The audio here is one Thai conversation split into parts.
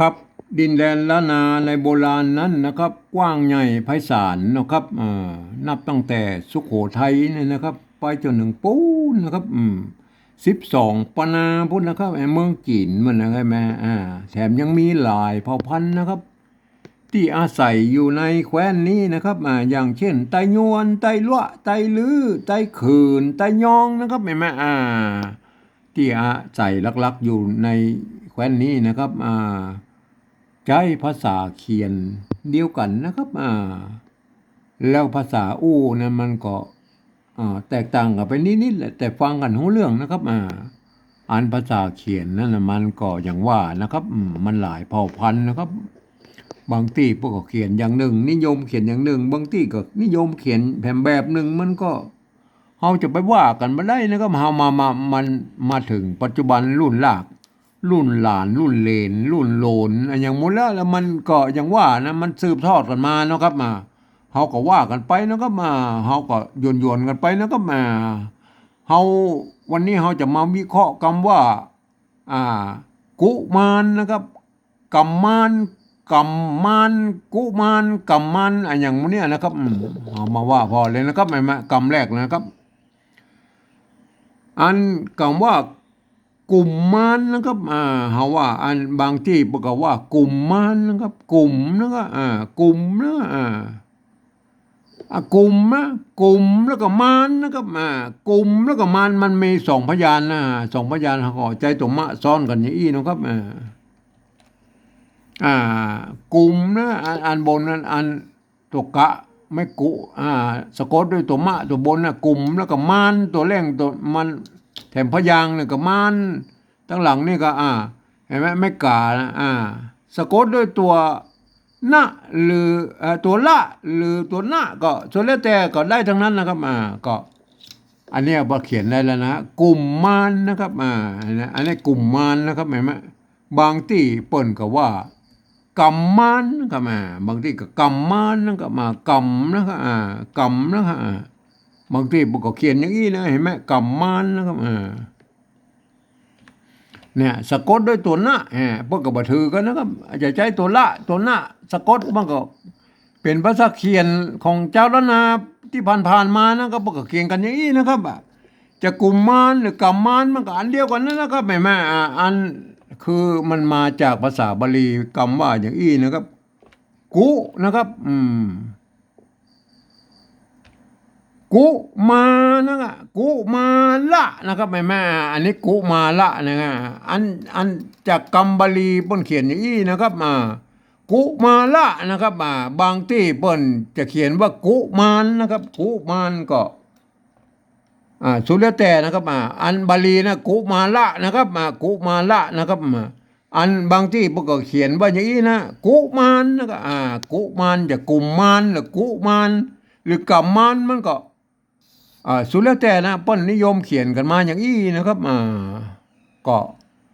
ครับ ดินแดนละนาในโบราณนั้นนะครับ กว้างใหญ่ไพศาลนะครับนับตั้งแต่สุโขทัยเนี่ยนะครับ ไปจนถึงปูนนะครับอืมสิบสองปนาพุทธนะครับไอ้เมืองจีนมันนะครับแม่แถมยังมีหลายเผ่าพันธุ์นะครับ ที่อาศัยอยู่ในแคว้นนี้นะครับออย่างเช่น ไตยวนไตละไตลือไตขืนไตยองนะครับแม่แม่ที่อาศัยลักๆอยู่ในแคว้นนี้นะครับอ่า ใช้ภาษาเขียนเดียวกันนะครับอ่าแล้วภาษาอู้นะมันก็อ่าแตกต่างกันไปนิดๆแหละแต่ฟังกันรู้เรื่องนะครับอ่าอ่านภาษาเขียนนั่นนะมันก็อย่างว่านะครับมันหลายเผ่าพันธุ์นะครับ บางที่พวกก็เขียนอย่างหนึ่ง นิยมเขียนอย่างหนึ่ง บางที่ก็นิยมเขียนแผ่นแบบหนึ่งมันก็เฮาจะไปว่ากันมาได้นะครับเฮามามามันมาถึงปัจจุบันรุ่นลาก รุ่นหลานรุ่นเลน รุ่นโลนอะไรอย่างหมดแล้วแล้วมันก็อย่างว่านะมันสืบทอดกันมาเนาะครับมาเฮาก็ว่ากันไปนะครับมาเฮาก็โยนโยนกันไปนะครับมาเฮาวันนี้เฮาจะมาวิเคราะห์คำว่าอ่า กุมารนะครับกัมมานกัมมานกุมารกัมมานอะไรอย่างเนี้ยนะครับเอามาว่าพอเลยนะครับไม่มากำแรกนะครับ อันคำว่าก กลุ่มมานนะครับอ่าเฮาว่าอันบางที่บอกว่ากลุ่มมานนะครับ กลุ่มนะครับอ่ากลุ่มนะอ่ากลุ่มนะกลุ่มแล้วก็มานนะครับอ่ากลุ่มแล้วก็มานมันมีสองพยานนะสองพยานเขาก็ใจตัวมะซ้อนกันอย่างอี้นะครับอ่าอ่ากลุ่มนะอันอันบนนั้นอันตัวกะไม่กุอ่าสะกดด้วยตัวมะตัวบนนะกลุ่มแล้วก็มานตัวแรงตัวมัน ถมพยางเนี่ยก็มานตั้งหลังนี่ก็ อ่า เห็นไหมไม่กานะอ่า สะกดด้วยตัวนะหรือเอ่อตัวละหรือตัวนะก็ส่วนแล้วแต่ก็ได้ทั้งนั้นนะครับ อ่า ก็ อันนี้ยพอเขียนได้แล้วนะกลุ่มมานนะครับ อ่า อันนี้กลุ่มมานนะครับเห็นไหมบางที่เปิ่นก็ว่ากำมันนะครับอ่าบางที่ก็กำมันนะครับมากำนะครับอ่ากำนะครับ บางทีพวกก็เขียนอย่างนี้นะเห็นไหมกำมันนะครับอ่าเนี่ยสะกดด้วยตัวหน้าแหมพวกก็บบัถือกันนะครับอาจจะใช้ตัวละตัวหน้าสะกดมันก็เป็นภาษาเขียนของเจ้าล้านนาที่ผ่านๆมานะครับพวกก็เขียนกันอย่างนี้นะครับอะจะกุมมานหรือกำมานมันก็อันเดียวกันนั่นนะครับแม่แม่อันคือมันมาจากภาษาบาลีคำว่าอย่างอี้นะครับ กุนะครับ อืม กุมานะครับกุมาละนะครับแม่แม่อันนี้กุมาละนะครับอันอันจากคำบาลีเปิ้นเขียนอย่างอี้นะครับอ่ากุมาละนะครับอ่าบางที่เปิ้นจะเขียนว่ากุมารนะครับ กุมารก็อ่าสุดแล้วแต่นะครับอ่าอันบาลีนะกุมาละนะครับมากุมาละนะครับมาอันบางที่พวกก็เขียนว่าอย่างนี้นะกุมารนะครับอ่ากุมารจะกุมมารหรือกุมารหรือกัมมารมันก็ สุดแล้วแต่นะเปิ้นนิยมเขียนกันมาอย่างนี้นะครับอ่าก็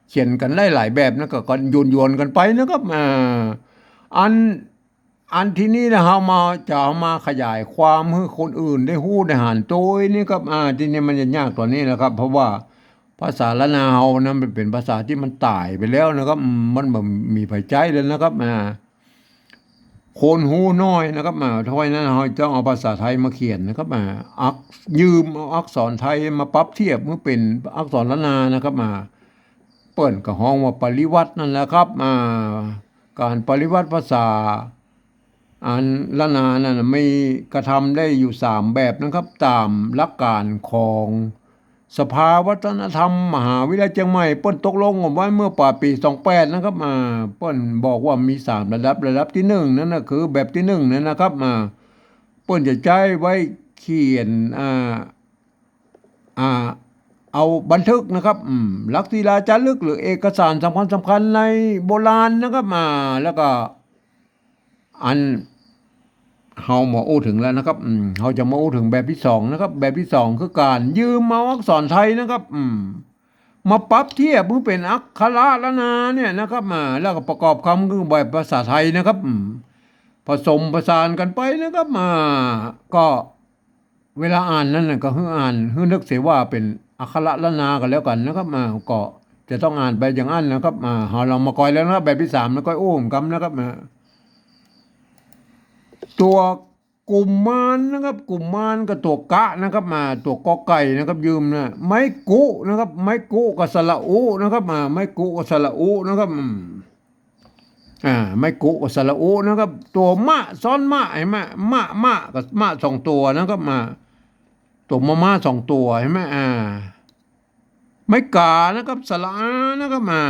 เขียนกันได้หลายแบบนะก็ก็โยนโยนกันไปนะครับอ่าอันอันที่นี้นะเฮามาจะเอามาขยายความให้คนอื่นได้ฮู้ได้หันโตยนี่ครับอ่าที่นี่มันจะยากกว่านี้นะครับ เพราะว่าภาษาละนาเฮานั้นมันเป็นภาษาที่มันตายไปแล้วนะครับ มันบ่มีไผใจเลยนะครับอ่า คนฮู้น้อยนะครับอ่าเพราะฉะนั้นเฮาต้องเอาภาษาไทยมาเขียนนะครับอ่าอักยืมเอาอักษรไทยมาปรับเทียบเมื่อเป็นอักษรละนานะครับอ่าเปิ้นก็ฮ้องว่าปริวัตินั่นแหละครับอ่าการปริวัติภาษาอันละนานั่นน่ะมีกระทำได้อยู่สามแบบนะครับ ตามหลักการของ สภาวัฒนธรรม มหาวิทยาลัยเชียงใหม่เปิ้นตกลงกันไว้เมื่อป่าปี 28 นะครับมาเปิ้นบอกว่ามีสามระดับระดับที่หนึ่งนั่นนะคือแบบที่หนึ่งนั่นนะครับมาเปิ้นจะใช้ไว้เขียนอ่าอ่าเอาบันทึกนะครับลักศิลาจารึกหรือเอกสารสำคัญสำคัญในโบราณนะครับมาแล้วก็อัน เฮาหมาอู้ถึงแล้วนะครับ อืมเฮาจะมาอู้ถึงแบบที่สองนะครับ แบบที่สองคือการยืมเอาอักษรไทยนะครับ อืม มาปรับเทียบเพื่อเป็นอักขระละนาเนี่ยนะครับมาแล้วก็ประกอบคำคือแบบภาษาไทยนะครับ อืม ผสมผสานกันไปนะครับมาก็เวลาอ่านนั่นน่ะก็ให้อ่านให้นึกเสียว่าเป็นอักขระละนากันแล้วกันนะครับมาก็จจะต้องอ่านไปอย่างนั้นนะครับมาเฮาเรามาก่อยแล้วนะครับแบบที่สามแล้วก็โอ้มกำนะครับมา ตัวกลุ่มมานนะครับ กลุ่มมานกับตัวกะนะครับมาตัวกอไก่นะครับยืมนะไม้กุนะครับ ไม้กุกับสระอุนะครับมาไม้กุกับสระอุนะครับอ่าไม้กุกับสระอุนะครับ ตัวมะซ้อนมะเห็นไหมมะมะกับมะสองตัวนะครับมา ตัวมะม่าสองตัวเห็นไหมอ่าไม่กานะครับสละนะครับมา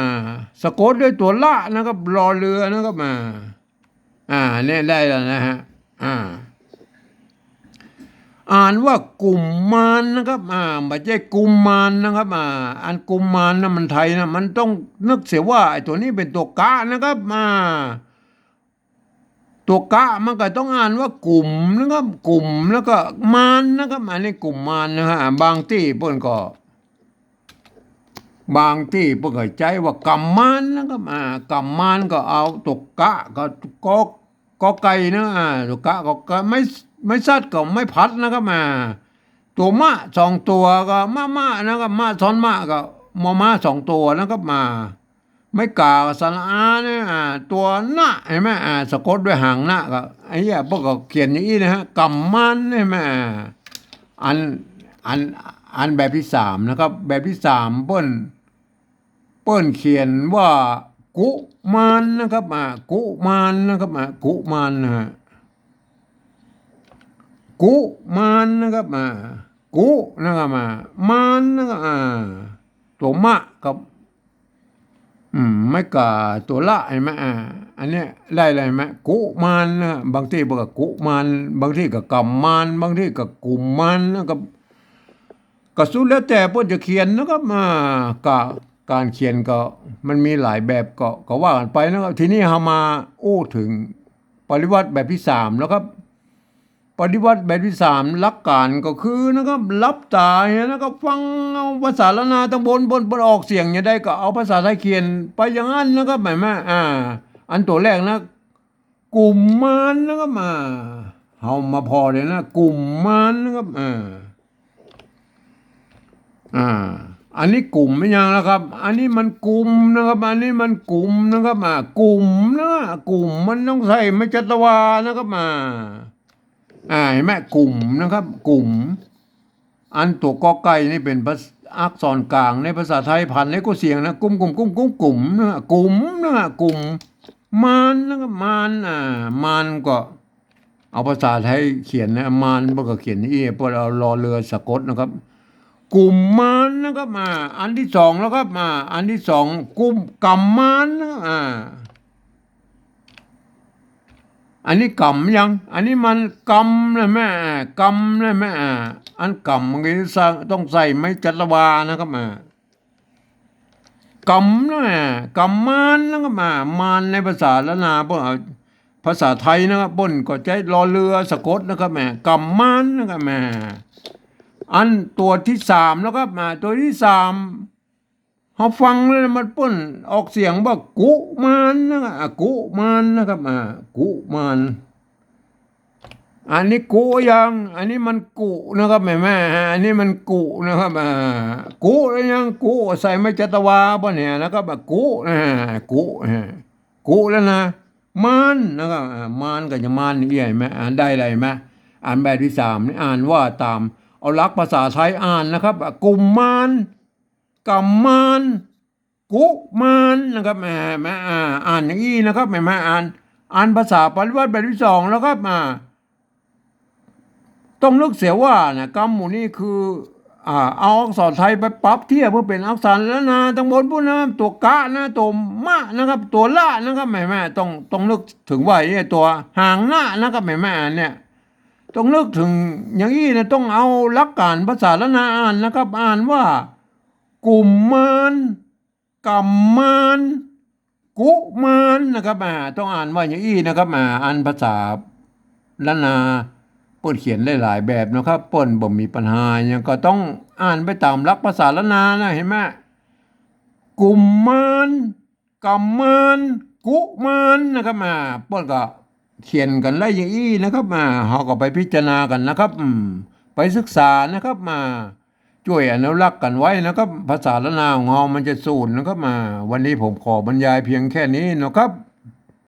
สะกดด้วยตัวละนะครับรอเรือนะครับมา อ่าเนี่ยได้แล้วนะฮะอ่า อ่านว่ากลุ่มมารนะครับ อ่าไม่ใช่กลุ่มมารนะครับ อ่าอันกลุ่มมารนะมันไทยนะมันต้องนึกเสียว่าไอ้ตัวนี้เป็นตัวกะนะครับอ่าตัวกะมันก็ต้องอ่านว่ากลุ่มนะครับกลุ่มแล้วก็มารนะครับอันนี้กลุ่มมารนะฮะบางที่เพิ่นก็บางที่เพิ่นก็ใจว่ากำมมานนะครับอ่ากำมมานก็เอาตกกะก็ก็ก็ ไก่นะอ่าตกกะก็ก็ไม่ไม่ซัดก็ไม่พัดนะครับอ่าตัวมะสองตัวก็มะมะนะครับมะซ้อนมะก็มอมาสองตัวนะครับมา ไม่กาสระอาเนี่ยอ่าตัวหน้าเห็นไหมอ่าสะกดด้วยหางหน้าก็ไอ้เหี้ยพวกก็เขียนอย่างนี้นะฮะกำมันเห็นไหมอันอันอันแบบที่สามนะครับ แบบที่สามเปิ้นเปิ้นเขียนว่า กุมารนะครับอ่ากุมารนะครับอ่ากุมารนะฮะกุมารนะครับอ่ากุนะครับอ่ามารนะครับอ่าตัวมะกับอืมไม่กาตัวละเห็นไหมอ่าอันนี้ได้เลยไหมกุมารนะบางที่บอกกุมารบางที่ก็กำมารบางที่ก็กุมมารนะครับก็สุดแล้วแต่พ่นจะเขียนนะครับมาก็ การเขียนก็มันมีหลายแบบก็ก็ว่ากันไปนะครับทีนี้เฮามาอู้ถึงปริวัติแบบที่สามแล้วครับปฏิวัติแบบที่สามหลักการก็คือนะครับรับตาเนี่ยนะครับฟังเอาภาษาละนาตั้งบนบนบนออกเสียงเนี่ยได้ก็เอาภาษาไทยเขียนไปอย่างนั้นนะครับหมายแม่อ่า อันตัวแรกนะ กลุ่มมารนะครับมาเฮามาพอเลยนะ กลุ่มมารนะครับอ่าอ่า อันนี้กลุ่มไม่ยังนะครับ อันนี้มันกลุ่มนะครับ อันนี้มันกลุ่มนะครับอ่ากลุ่มนะกลุ่มมันต้องใส่ไม่จัตวานะครับมาอ่าเห็นไหมกลุ่มนะครับ กลุ่ม อันตัวกอไก่นี่เป็นภาษาอักษรกลางในภาษาไทยพันแล้วก็เสียงนะกลุ่มกลุ่มกลุ่มกลุ่มกลุ่มนะกลุ่มนะกลุ่มมานนะครับมานอ่ามานก็ เอาภาษาไทยเขียนนะมานพวกก็เขียนนี่พวกเรารอเรือสะกดนะครับ กลุ่มมานนะครับมา อันที่สองแล้วครับมา อันที่สองกลุ่มกำมานนะอ่าอันนี้กำยัง อันนี้มันกำนะแม่กำนะแม่อันกำมันก็ต้องใส่ไม่จัตวานะครับมากำนะกำมมานนะครับมามานในภาษาละนาพวกภาษาไทยนะครับบนก็ใช้รอเรือสะกดนะครับแม่กำมานนะครับแม่ อันตัวที่สามแล้วครับมาตัวที่สามเขาฟังเลยมันป้นออกเสียงว่ากุมารนะครับกุมารนะครับอ่ากุมารอันนี้กุยัง อันนี้มันกุนะครับแม่แม่อันนี้มันกุนะครับอ่ากุแล้วยังกุใส่ไม่จัตวาป่ะเนี่ยนะครับกุอ่ากุอ่ากุแล้วนะมานนะครับมานกับจะมานนี่ใหญ่ไหมอ่านได้ไรไหมอ่านแบบที่สามนี่อ่านว่าตาม เอาลักภาษาไทยอ่านนะครับอะกุมมารกัมมานกุมานนะครับแม่แม่อ่านอย่างนี้นะครับแม่แม่อ่าน อ่านภาษาปริวัติแบบที่สองแล้วครับมาต้องนึกเสียว่านะกรรมหมู่นี้คืออ่าเอาอักษรไทยไปปรับเทียบเพื่อเป็นอักษรล้วนะตั้งบนพวกนะตัวกะนะตัวมะนะครับ ตัวละนะครับแม่แม่ต้องต้องนึกถึงว่าไอ้ตัวห่างหน้านะครับแม่แม่เนี่ย ต้องนึกถึงอย่างนี้นะต้องเอาหลักการภาษาละนาอ่านนะครับ อ่านว่ากลุ่มมานกัมมานกุมานนะครับอ่าต้องอ่านว่าอย่างอี้นะครับอ่าอ่านภาษาละนาเปิดเขียนหลายๆแบบนะครับเปิ่นบ่มีปัญหาอยังก็ต้องอ่านไปตามหลักภาษาละนานะเห็นไหมกลุ่มมานกัมมานกุมานนะครับอ่าเปิ่นก็ เขียนกันไล่อย่างอี้นะครับมาเฮาก็ไปพิจารณากันนะครับอืมไปศึกษานะครับมาช่วยอนุรักษ์กันไว้นะครับ ภาษาละนาของอมันจะสูญนะครับมา วันนี้ผมขอบรรยายเพียงแค่นี้นะครับ